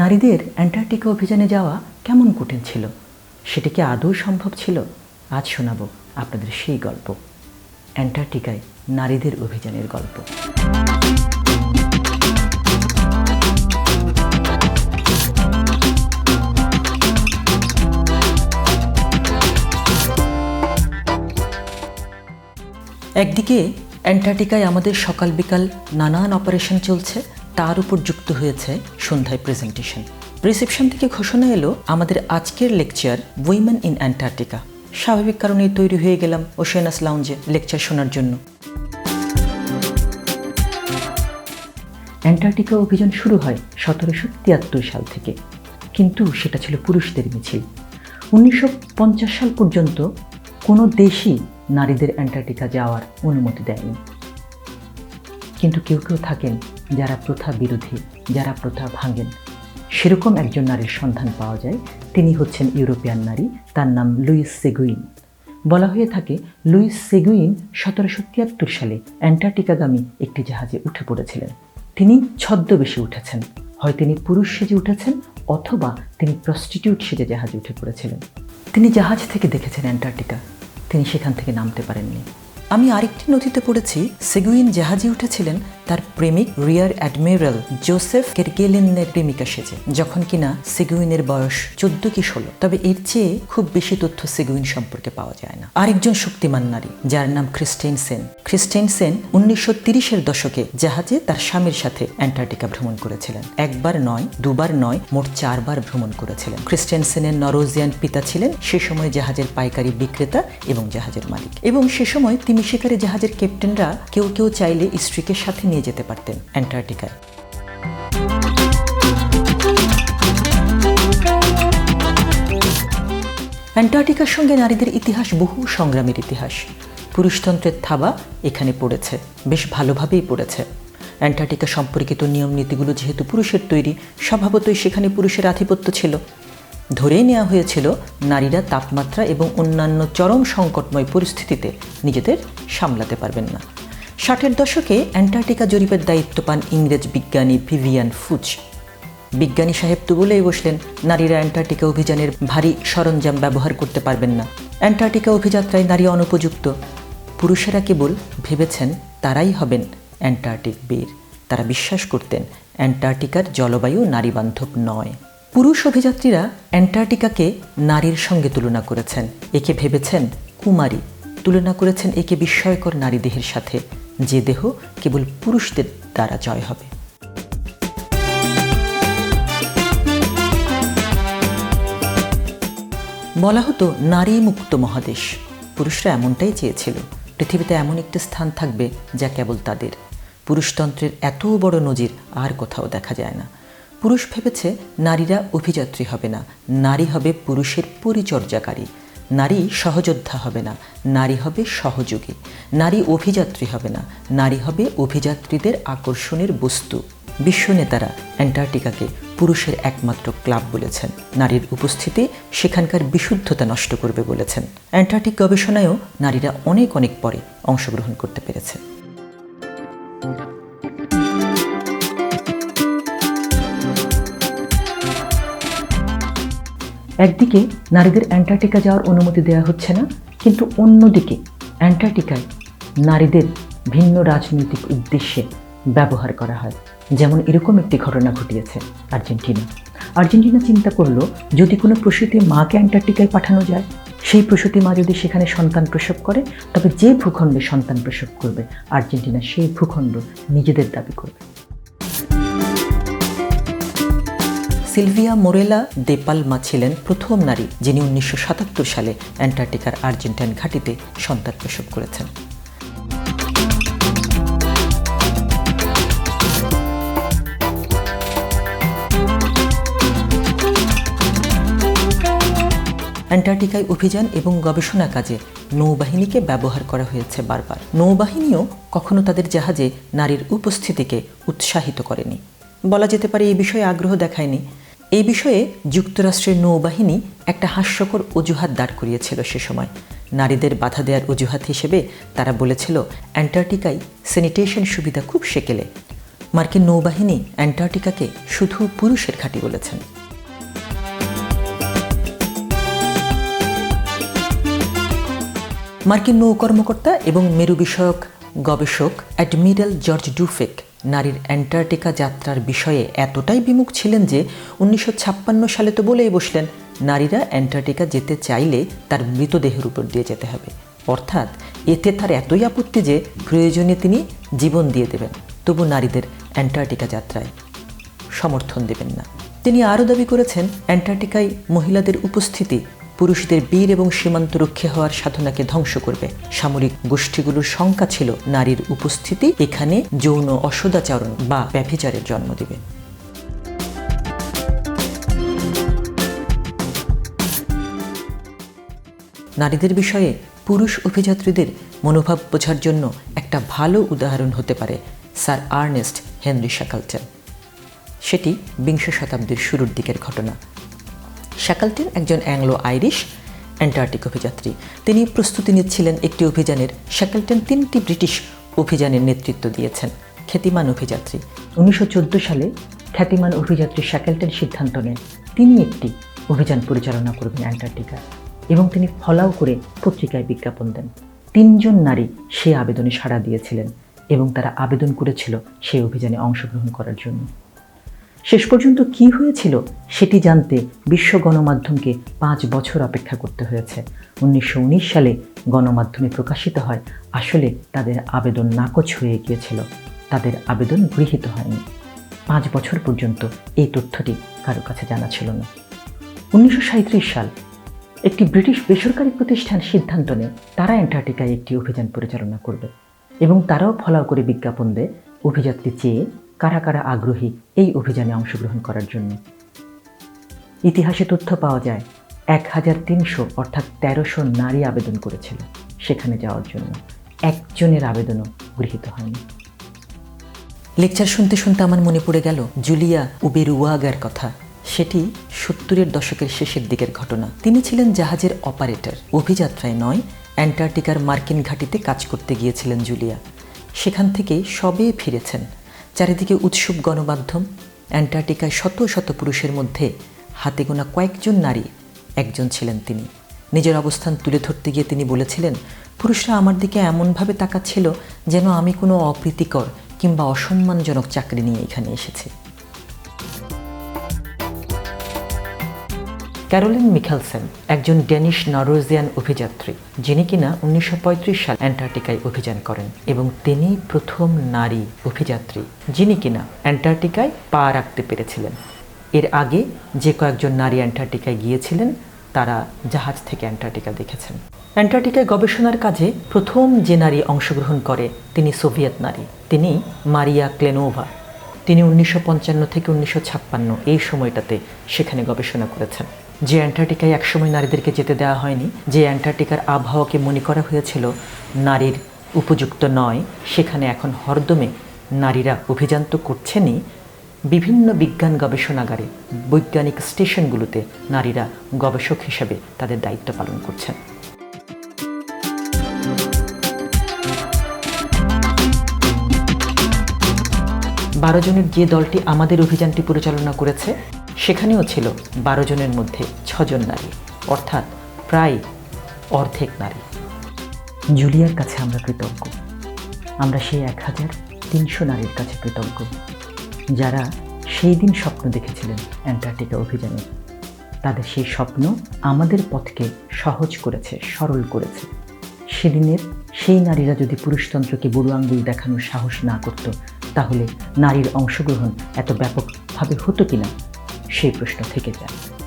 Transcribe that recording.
নারীদের অ্যান্টার্কটিকা অভিযানে যাওয়া কেমন কঠিন ছিল? সেটি কি আদৌ সম্ভব ছিল? আজ শোনাবো আপনাদের সেই গল্প। অ্যান্টার্কটিকায় নারীদের অভিযানের গল্প। একদিকে অ্যান্টার্কটিকায় আমাদের সকাল বিকাল নানান অপারেশন চলছে, তার উপর যুক্ত হয়েছে সন্ধ্যায় প্রেজেন্টেশন রিসেপশন থেকে ঘোষণা এলো, আমাদের আজকের লেকচার উইমেন ইন অ্যান্টার্কটিকা স্বাভাবিক কারণে তৈরি হয়ে গেলাম ওশেনাস লাউঞ্জে লেকচার শোনার জন্য। অ্যান্টার্কটিকা অভিযান শুরু হয় সতেরোশো তিয়াত্তর সাল থেকে। কিন্তু সেটা ছিল পুরুষদের মিছিল। উনিশশো পঞ্চাশ সাল পর্যন্ত কোনো দেশই নারীদের অ্যান্টার্কটিকা যাওয়ার অনুমতি দেয়নি। কিন্তু কেউ কেউ থাকেন যারা প্রথা বিরোধী। যারা প্রথা ভাঙেন সেরকম একজন নারীর সন্ধান পাওয়া যায়। তিনি হচ্ছেন ইউরোপিয়ান নারী, তার নাম লুইস সেগুইন। বলা হয়ে থাকে, লুইস সেগুইন সতেরোশো তিয়াত্তর সালে অ্যান্টার্কটিকাগামী একটি জাহাজে উঠে পড়েছিলেন। তিনি ছদ্মবেশে উঠেছেন। হয় তিনি পুরুষ সেজে উঠেছেন, অথবা তিনি প্রস্টিটিউট সেজে জাহাজে উঠে পড়েছিলেন। তিনি জাহাজ থেকে দেখেছেন অ্যান্টার্কটিকা। তিনি সেখান থেকে নামতে পারেননি। আমি আরেকটি নথিতে পড়েছি। সেগুইন জাহাজে উঠেছিলেন, তার প্রেমিক রিয়ার অ্যাডমিরাল জোসেফ কেরগেলিনের প্রেমিকা সেজে, যখন কিনা সেগুইনের বয়স চোদ্দ কি ষোলো। তবে এর চেয়ে খুব বেশি তথ্য সেগুইন সম্পর্কে পাওয়া যায় না। আরেকজন শক্তিমান নারী, যার নাম খ্রিস্টেন সেন। খ্রিস্টেন সেন উনিশশো তিরিশের দশকে জাহাজে তার স্বামীর সাথে অ্যান্টার্কটিকা ভ্রমণ করেছিলেন। একবার নয়, দুবার নয়, মোট চারবার ভ্রমণ করেছিলেন। খ্রিস্টেন সেনের নরোজিয়ান পিতা ছিলেন, সে সময় জাহাজের পাইকারি বিক্রেতা এবং জাহাজের মালিক। এবং সে সময় তিনি শিকারে জাহাজের ক্যাপ্টেনরা কেউ কেউ চাইলে স্ত্রীকে সাথে নিয়ে যেতে পারতেন অ্যান্টার্কটিকায়। অ্যান্টার্কটিকার সঙ্গে নারীদের ইতিহাস বহু সংগ্রামের ইতিহাস। পুরুষতন্ত্রের থাবা এখানে পড়েছে, বেশ ভালোভাবেই পড়েছে। অ্যান্টার্কটিকা সম্পর্কিত নিয়ম নীতিগুলো যেহেতু পুরুষের তৈরি, স্বভাবতই সেখানে পুরুষের আধিপত্য ছিল। ধরেই নেওয়া হয়েছিল নারীরা তাপমাত্রা এবং অন্যান্য চরম সংকটময় পরিস্থিতিতে নিজেদের সামলাতে পারবেন না। ষাটের দশকে অ্যান্টার্কটিকা জরিপের দায়িত্ব পান ইংরেজ বিজ্ঞানী ভিভিয়ান ফুচ। বিজ্ঞানী সাহেব তো বলেই বসলেন, নারীরা অ্যান্টার্কটিকা অভিযানের ভারী সরঞ্জাম ব্যবহার করতে পারবেন না। অ্যান্টার্কটিকা অভিযাত্রায় নারী অনুপযুক্ত। পুরুষেরা কেবল ভেবেছেন তারাই হবেন অ্যান্টার্কটিক বীর। তারা বিশ্বাস করতেন, অ্যান্টার্কটিকার জলবায়ু নারীবান্ধব নয়। পুরুষ অভিযাত্রীরা অ্যান্টার্কটিকাকে নারীর সঙ্গে তুলনা করেছেন। একে ভেবেছেন কুমারী, তুলনা করেছেন একে বিস্ময়কর নারী দেহের সাথে। যে দেহ কেবল পুরুষদের দ্বারা জয় হবে। বলা হতো, নারী মুক্ত মহাদেশ। পুরুষরা এমনটাই চেয়েছিল। পৃথিবীতে এমন একটি স্থান থাকবে যা কেবল তাদের। পুরুষতন্ত্রের এত বড় নজির আর কোথাও দেখা যায় না। পুরুষ ভেবেছে নারীরা অভিযাত্রী হবে না। নারী হবে পুরুষের পরিচর্যাকারী। নারী সহযোদ্ধা হবে না। নারী হবে সহযোগী। নারী অভিযাত্রী হবে না। নারী হবে অভিযাত্রীদের আকর্ষণের বস্তু। বিশ্ব নেতারা অ্যান্টার্কটিকাকে পুরুষের একমাত্র ক্লাব বলেছেন। নারীর উপস্থিতি সেখানকার বিশুদ্ধতা নষ্ট করবে বলেছেন। অ্যান্টার্কটিক গবেষণায়ও নারীরা অনেক অনেক পরে অংশগ্রহণ করতে পেরেছে। একদিকে নারীদের অ্যান্টার্কটিকা যাওয়ার অনুমতি দেওয়া হচ্ছে না, কিন্তু অন্যদিকে অ্যান্টার্কটিকায় নারীদের ভিন্ন রাজনৈতিক উদ্দেশ্যে ব্যবহার করা হয়। যেমন এরকম একটি ঘটনা ঘটিয়েছে আর্জেন্টিনা। আর্জেন্টিনা চিন্তা করল, যদি কোনো প্রসূতি মাকে অ্যান্টার্কটিকায় পাঠানো যায়, সেই প্রসূতি মা যদি সেখানে সন্তান প্রসব করে, তবে যে ভূখণ্ডে সন্তান প্রসব করবে, আর্জেন্টিনা সেই ভূখণ্ড নিজেদের দাবি করবে। সিলভিয়া মোরেলা দে পালমা ছিলেন প্রথম নারী যিনি উনিশশো সাতাত্তর সালে অ্যান্টার্কটিকার আর্জেন্টাইন ঘাঁটিতে সন্তান প্রসব করেছেন। অ্যান্টার্কটিকায় অভিযান এবং গবেষণা কাজে নৌবাহিনীকে ব্যবহার করা হয়েছে বারবার। নৌবাহিনীও কখনো তাদের জাহাজে নারীর উপস্থিতিকে উৎসাহিত করেনি। বলা যেতে পারে এই বিষয়ে আগ্রহ দেখায়নি। এই বিষয়ে যুক্তরাষ্ট্রের নৌবাহিনী একটা হাস্যকর অজুহাত দাঁড় করিয়েছিল সে সময়। নারীদের বাধা দেওয়ার অজুহাত হিসেবে তারা বলেছিল, অ্যান্টার্কটিকায় স্যানিটেশন সুবিধা খুব সেকেলে। মার্কিন নৌবাহিনী অ্যান্টার্কটিকাকে শুধু পুরুষের ঘাঁটি বলেছেন। মার্কিন নৌ কর্মকর্তা এবং মেরু বিষয়ক গবেষক অ্যাডমিরাল জর্জ ডুফেক নারীর অ্যান্টার্কটিকা যাত্রার বিষয়ে এতটাই বিমুখ ছিলেন যে উনিশশো ছাপ্পান্ন সালে তো বলেই বসলেন, নারীরা অ্যান্টার্কটিকা যেতে চাইলে তার মৃতদেহের উপর দিয়ে যেতে হবে। অর্থাৎ এতে তার এতই আপত্তি যে প্রয়োজনে তিনি জীবন দিয়ে দেবেন, তবু নারীদের অ্যান্টার্কটিকা যাত্রায় সমর্থন দেবেন না। তিনি আরও দাবি করেছেন, অ্যান্টার্কটিকায় মহিলাদের উপস্থিতি পুরুষদের বীর এবং সীমান্ত রক্ষী হওয়ার সাধনাকে ধ্বংস করবে। সামরিক গোষ্ঠীগুলোর সংখ্যা ছিল নারীর উপস্থিতি, এখানে যৌন অসদাচরণ বা ব্যভিচারের জন্ম দেবে। নারীদের বিষয়ে পুরুষ অভিযাত্রীদের মনোভাব বোঝার জন্য একটা ভালো উদাহরণ হতে পারে স্যার আর্নেস্ট হেনরি শাকালটেন সেটি বিংশ শতাব্দীর শুরুর দিকের ঘটনা। শ্যাকালটেন একজন অ্যাংলো আইরিশ অ্যান্টার্কটিক অভিযাত্রী। তিনি প্রস্তুতি নিচ্ছিলেন একটি অভিযানের। শ্যাকালটেন তিনটি ব্রিটিশ অভিযানের নেতৃত্ব দিয়েছেন। খ্যাতিমান অভিযাত্রী। উনিশশো চোদ্দ সালে খ্যাতিমান অভিযাত্রী শ্যাকেলটেন সিদ্ধান্ত নেন। তিনি একটি অভিযান পরিচালনা করবেন অ্যান্টার্কটিকা এবং তিনি ফলাও করে পত্রিকায় বিজ্ঞাপন দেন। তিনজন নারী সে আবেদনে সাড়া দিয়েছিলেন এবং তারা আবেদন করেছিল সেই অভিযানে অংশগ্রহণ করার জন্য। শেষ পর্যন্ত কি হয়েছিল সেটি জানতে বিশ্ব গণমাধ্যমকে পাঁচ বছর অপেক্ষা করতে হয়েছে। উনিশশো উনিশ সালে গণমাধ্যমে প্রকাশিত হয়, আসলে তাদের আবেদন নাকচ হয়ে গিয়েছিল। তাদের আবেদন গৃহীত হয়নি। পাঁচ বছর পর্যন্ত এই তথ্যটি কারও কাছে জানা ছিল না। উনিশশো সাল, একটি ব্রিটিশ বেসরকারি প্রতিষ্ঠান সিদ্ধান্ত নেয়, তারা অ্যান্টার্কটিকায় একটি অভিযান পরিচালনা করবে এবং তারাও ফলাও করে বিজ্ঞাপন দেয়। অভিযাত্রী চেয়ে কারা কারা আগ্রহী এই অভিযানে অংশগ্রহণ করার জন্য। ইতিহাসে তথ্য পাওয়া যায়, এক হাজার তিনশো অর্থাৎ তেরোশো নারী আবেদন করেছিল সেখানে যাওয়ার জন্য। একজনের আবেদনও গৃহীত হয়নি। লেকচার শুনতে শুনতে আমার মনে পড়ে গেল জুলিয়া উবেরুয়াগার কথা। সেটি সত্তরের দশকের শেষের দিকের ঘটনা। তিনি ছিলেন জাহাজের অপারেটর, অভিযাত্রায় নয়, অ্যান্টার্কটিকার মার্কিন ঘাটিতে কাজ করতে গিয়েছিলেন জুলিয়া। সেখান থেকে সবে ফিরেছেন। চারিদিকে উৎসব গণমাধ্যম, অ্যান্টার্কটিকায় শত শত পুরুষের মধ্যে হাতে গোনা কয়েকজন নারী, একজন ছিলেন তিনি। নিজের অবস্থান তুলে ধরতে গিয়ে তিনি বলেছিলেন, পুরুষরা আমার দিকে এমনভাবে তাকাচ্ছিল যেন আমি কোনো অপ্রীতিকর কিংবা অসম্মানজনক চাকরি নিয়ে এখানে এসেছি। ক্যারোলিন মিখালসেন, একজন ডেনিশ নরওয়েজিয়ান অভিযাত্রী, যিনি কিনা উনিশশো সাল অ্যান্টার্কটিকায় অভিযান করেন এবং তিনি প্রথম নারী অভিযাত্রী, যিনি কিনা অ্যান্টার্কটিকায় পা রাখতে পেরেছিলেন। এর আগে যে কয়েকজন নারী অ্যান্টার্কটিকায় গিয়েছিলেন, তারা জাহাজ থেকে অ্যান্টার্কটিকা দেখেছেন। অ্যান্টার্কটিকায় গবেষণার কাজে প্রথম যে নারী অংশগ্রহণ করে, তিনি সোভিয়েত নারী, তিনি মারিয়া ক্লেনোভা। তিনি উনিশশো পঞ্চান্ন থেকে উনিশশো ছাপ্পান্ন, এই সময়টাতে সেখানে গবেষণা করেছেন। যে অ্যান্টার্কটিকায় একসময় নারীদেরকে যেতে দেওয়া হয়নি, যে অ্যান্টার্কটিকার আবহাওয়াকে মনে করা হয়েছিল নারীর উপযুক্ত নয়, সেখানে এখন হরদমে নারীরা অভিযান তো করছেনই। বিভিন্ন বিজ্ঞান গবেষণাগারে বৈজ্ঞানিক স্টেশনগুলোতে নারীরা গবেষক হিসেবে তাদের দায়িত্ব পালন করছেন। বারো জনের যে দলটি আমাদের অভিযানটি পরিচালনা করেছে, সেখানেও ছিল বারো জনের মধ্যে ছজন নারী, অর্থাৎ প্রায় অর্ধেক নারী। জুলিয়ার কাছে আমরা কৃতজ্ঞ। আমরা সেই এক হাজার তিনশো নারীর কাছে কৃতজ্ঞ, যারা সেই দিন স্বপ্ন দেখেছিলেন অ্যান্টার্কটিকা অভিযানে। তাদের সেই স্বপ্ন আমাদের পথকে সহজ করেছে, সরল করেছে। সেদিনের সেই নারীরা যদি পুরুষতন্ত্রকে বুড়ো আঙ্গুল দেখানোর সাহস না করত তাহলে নারীর অংশগ্রহণ এত ব্যাপকভাবে হতো কিনা? সেই প্রশ্ন থেকে যায়।